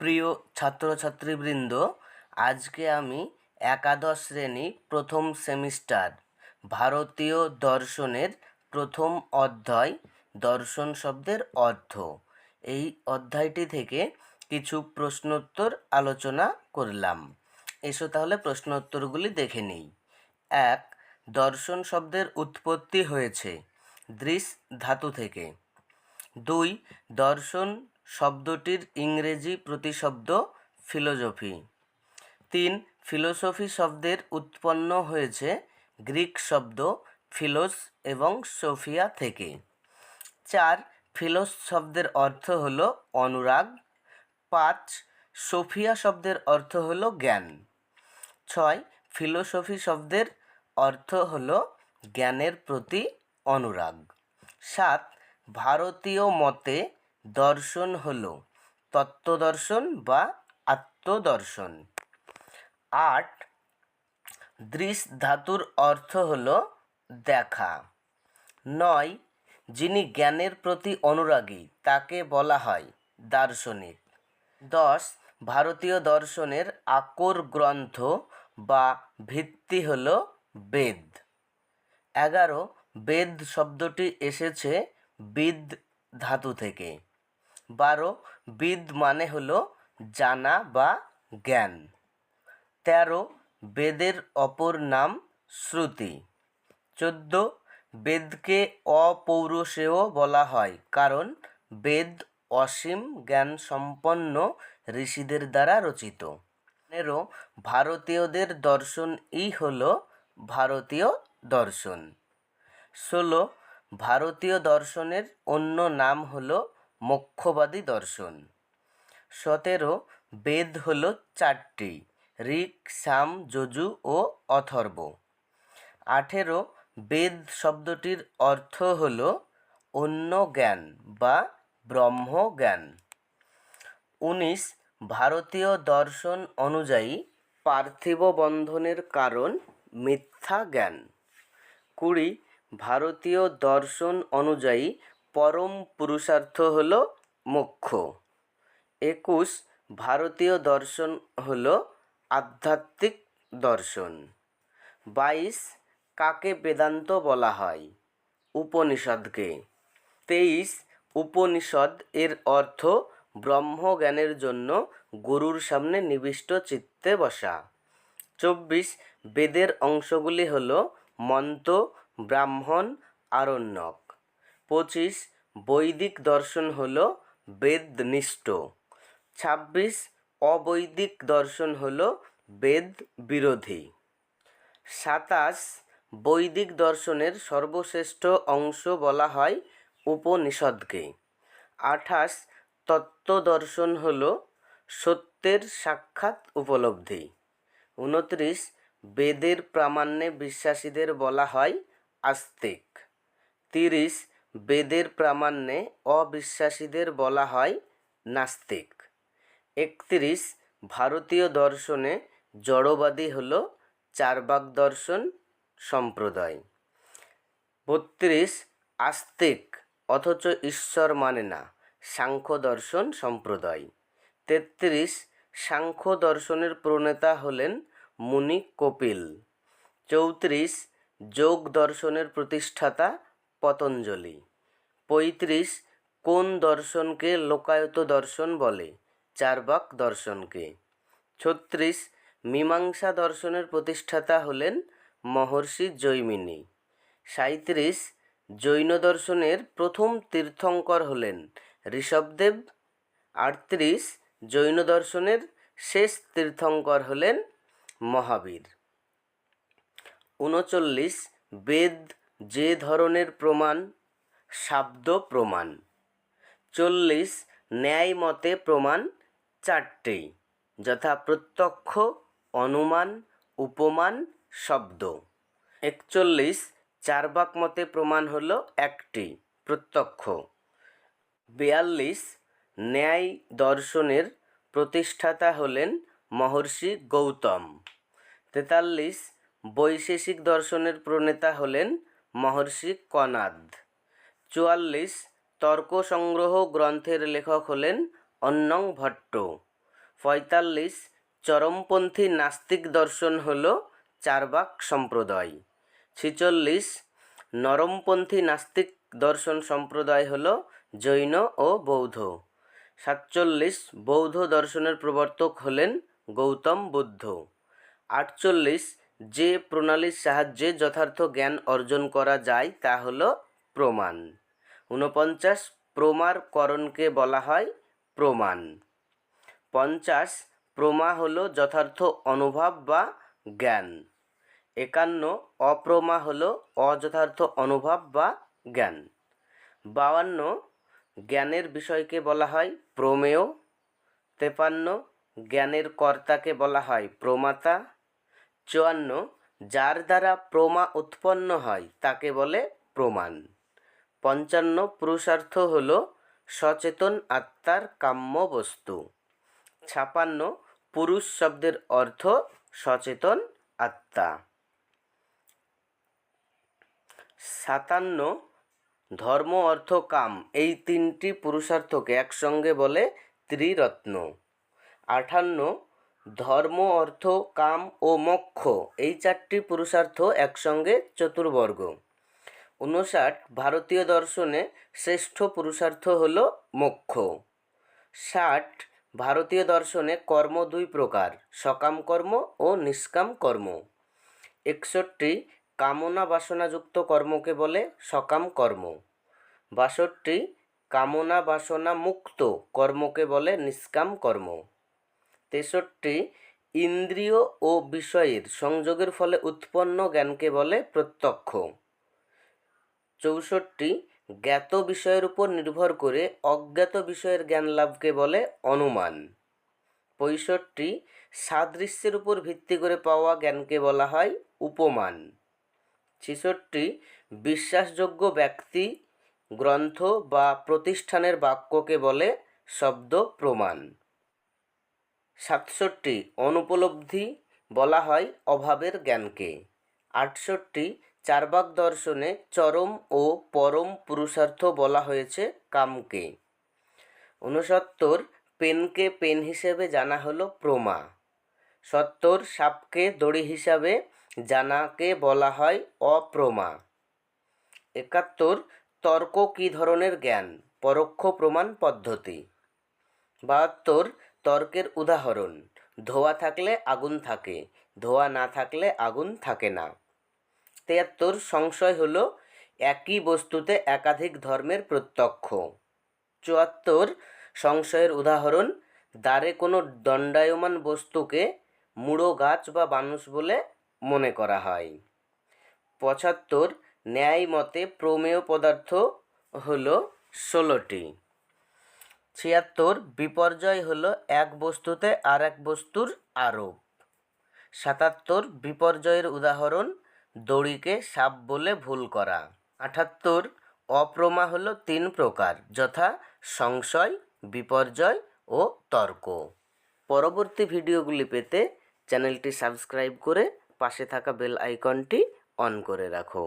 প্রিয় ছাত্রছাত্রীবৃন্দ, আজকে আমি একাদশ শ্রেণি প্রথম সেমিস্টার, ভারতীয় দর্শনের প্রথম অধ্যায়, দর্শন শব্দের অর্থ। এই অধ্যায়টি থেকে কিছু প্রশ্নোত্তর আলোচনা করলাম। এসো তাহলে প্রশ্নোত্তরগুলি দেখে নিই। এক, দর্শন শব্দের উৎপত্তি হয়েছে, দৃশ ধাতু থেকে। দুই, দর্শন শব্দটির ইংরেজি প্রতিশব্দ ফিলোজফি তিন, ফিলোসফি শব্দের উৎপন্ন হয়েছে গ্রিক শব্দ ফিলোস এবং সোফিয়া থেকে। চার, ফিলোস শব্দের অর্থ হল অনুরাগ। পাঁচ, সোফিয়া শব্দের অর্থ হল জ্ঞান। ছয়, ফিলোসফি শব্দের অর্থ হল জ্ঞানের প্রতি অনুরাগ। সাত, ভারতীয় মতে দর্শন হল তত্ত্বদর্শন বা আত্মদর্শন। আট, দৃশ ধাতুর অর্থ হল দেখা। নয়, যিনি জ্ঞানের প্রতি অনুরাগী, তাকে বলা হয় দার্শনিক। দশ, ভারতীয় দর্শনের আকর গ্রন্থ বা ভিত্তি হল বেদ। এগারো, বেদ শব্দটি এসেছে বিদ ধাতু থেকে। বারো, বিদ মানে হলো জানা বা জ্ঞান। তেরো, বেদের অপর নাম শ্রুতি। চোদ্দ, বেদকে অপৌরুষেয় বলা হয় কারণ বেদ অসীম জ্ঞান সম্পন্ন ঋষিদের দ্বারা রচিত। পনেরো, ভারতীয়দের দর্শনই হল ভারতীয় দর্শন। ষোলো, ভারতীয় দর্শনের অন্য নাম হল মোক্ষবাদী দর্শন। সতেরো, বেদ হল চারটি, ঋক, সাম, যজু ও অথর্ব। আঠেরো, বেদ শব্দটির অর্থ হল অন্য জ্ঞান বা ব্রহ্ম জ্ঞান উনিশ, ভারতীয় দর্শন অনুযায়ী পার্থিব বন্ধনের কারণ মিথ্যা জ্ঞান। কুড়ি, ভারতীয় দর্শন অনুযায়ী পরম পুরুষার্থ হল মোক্ষ। একুশ, ভারতীয় দর্শন হল আধ্যাত্মিক দর্শন। বাইশ, কাকে বেদান্ত বলা হয়? উপনিষদকে। তেইশ, উপনিষদ এর অর্থ ব্রহ্মজ্ঞানের জন্য গুরুর সামনে নিবিষ্ট চিত্তে বসা। চব্বিশ, বেদের অংশগুলি হল মন্ত্র, ব্রাহ্মণ, আরণ্যক। পঁচিশ বৈদিক দর্শন হল বেদনিষ্ঠ। ছাব্বিশ অবৈদিক দর্শন হল বেদ বিরোধী সাতাশ বৈদিক দর্শনের সর্বশ্রেষ্ঠ অংশ বলা হয় উপনিষদকে। আঠাশ তত্ত্বদর্শন হল সত্যের সাক্ষাৎ উপলব্ধি। উনত্রিশ বেদের প্রামাণ্যে বিশ্বাসীদের বলা হয় আস্তিক। তিরিশ বেদের প্রামাণ্যে অবিশ্বাসীদের বলা হয় নাস্তিক। একত্রিশ, ভারতীয় দর্শনে জড়বাদী হল চারবাক দর্শন সম্প্রদায়। বত্রিশ, আস্তিক অথচ ঈশ্বর মানে না, সাংখ্য দর্শন সম্প্রদায়। তেত্রিশ, সাংখ্য দর্শনের প্রণেতা হলেন মুনি কপিল। চৌত্রিশ, যোগ দর্শনের প্রতিষ্ঠাতা পতঞ্জলি। পঁয়ত্রিশ, কোন দর্শনকে লোকায়ত দর্শন বলে? চারবাক দর্শনকে। ছত্রিশ, মীমাংসা দর্শনের প্রতিষ্ঠাতা হলেন মহর্ষি জৈমিনী। সাঁইত্রিশ, জৈন দর্শনের প্রথম তীর্থঙ্কর হলেন ঋষভদেব। আটত্রিশ, জৈন দর্শনের শেষ তীর্থঙ্কর হলেন মহাবীর। উনচল্লিশ, বেদ যে ধরনের প্রমাণ, শাব্দ প্রমাণ। চল্লিশ ন্যায় মতে প্রমাণ চারটি যথা প্রত্যক্ষ, অনুমান, উপমান, শব্দ। একচল্লিশ, চারবাক মতে প্রমাণ হল একটি, প্রত্যক্ষ। বিয়াল্লিশ, ন্যায় দর্শনের প্রতিষ্ঠাতা হলেন মহর্ষি গৌতম। তেতাল্লিশ, বৈশেষিক দর্শনের প্রণেতা হলেন মহর্ষি কনাদ। চুয়াল্লিশ তর্ক সংগ্রহ গ্রন্থের লেখক হলেন অন্নং ভট্ট। পঁয়তাল্লিশ, চরমপন্থী নাস্তিক দর্শন হল চারবাক সম্প্রদায়। ছেচল্লিশ, নরমপন্থী নাস্তিক দর্শন সম্প্রদায় হল জৈন ও বৌদ্ধ। সাতচল্লিশ, বৌদ্ধ দর্শনের প্রবর্তক হলেন গৌতম বুদ্ধ। আটচল্লিশ যে প্রণালীর সাহায্যে যথার্থ জ্ঞান অর্জন করা যায় তা হল প্রমাণ। ঊনপঞ্চাশ প্রমার করণকে বলা হয় প্রমাণ। পঞ্চাশ প্রমা হলো যথার্থ অনুভব বা জ্ঞান। একান্ন অপ্রমা হল অযথার্থ অনুভব বা জ্ঞান। বাউান্ন জ্ঞানের বিষয়কে বলা হয় প্রমেয়। তেপান্ন জ্ঞানের কর্তাকে বলা হয় প্রমাতা। চুয়ান্ন, যার দ্বারা প্রমা উৎপন্ন হয়, তাকে বলে প্রমাণ। পঞ্চান্ন, পুরুষার্থ হল সচেতন আত্মার কাম্য বস্তু। ছাপান্ন, পুরুষ শব্দের অর্থ সচেতন আত্মা। সাতান্ন, ধর্ম, অর্থ, কাম, এই তিনটি পুরুষার্থকে একসঙ্গে বলে ত্রিরত্ন। আঠান্ন ধর্ম, অর্থ, কাম ও মোক্ষ এই চারটি পুরুষার্থ একসঙ্গে চতুর্বর্গ। উনষাট ভারতীয় দর্শনে শ্রেষ্ঠ পুরুষার্থ হল মোক্ষ। ষাট ভারতীয় দর্শনে কর্ম দুই প্রকার, সকাম কর্ম ও নিষ্কাম কর্ম। একষট্টি কামনা বাসনাযুক্ত কর্মকে বলে সকাম কর্ম। বাষট্টি কামনা বাসনা মুক্ত কর্মকে বলে নিষ্কাম কর্ম। তেষট্টি ইন্দ্রিয় ও বিষয়ের সংযোগের ফলে উৎপন্ন জ্ঞানকে বলে প্রত্যক্ষ। চৌষট্টি জ্ঞাত বিষয়ের উপর নির্ভর করে অজ্ঞাত বিষয়ের জ্ঞান লাভকে বলে অনুমান। পঁয়ষট্টি সাদৃশ্যের উপর ভিত্তি করে পাওয়া জ্ঞানকে বলা হয় উপমান। ছেষট্টি বিশ্বাসযোগ্য ব্যক্তি, গ্রন্থ বা প্রতিষ্ঠানের বাক্যকে বলে শব্দ প্রমাণ। সাতষট্টি অনুপলব্ধি বলা হয় অভাবের জ্ঞানকে। আটষট্টি চারবাক দর্শনে চরম ও পরম পুরুষার্থ বলা হয়েছে কামকে। ঊনসত্তর পেনকে পেন হিসেবে জানা হলো প্রমা। সত্তর সাপকে দড়ি হিসাবে জানাকে বলা হয় অপ্রমা। একাত্তর তর্ক কী ধরনের জ্ঞান? পরোক্ষ প্রমাণ পদ্ধতি। বাহাত্তর তর্কের উদাহরণ, ধোয়া থাকলে আগুন থাকে, ধোয়া না থাকলে আগুন থাকে না। তেয়াত্তর, সংশয় হলো একই বস্তুতে একাধিক ধর্মের প্রত্যক্ষ। চুয়াত্তর, সংশয়ের উদাহরণ, দ্বারে কোনো দণ্ডায়মান বস্তুকে মুড়ো গাছ বা মানুষ বলে মনে করা হয়। পঁচাত্তর ন্যায় মতে প্রমেয় পদার্থ হলো ষোলোটি। ছিয়াত্তর, বিপর্যয় হলো এক বস্তুতে আর এক বস্তুর আরোপ। সাতাত্তর, বিপর্যয়ের উদাহরণ, দড়িকে সাপ বলে ভুল করা। আটাত্তর, অপ্রমা হলো তিন প্রকার, যথা সংশয়, বিপর্যয় ও তর্ক। পরবর্তী ভিডিওগুলি পেতে চ্যানেলটি সাবস্ক্রাইব করে পাশে থাকা বেল আইকনটি অন করে রাখো।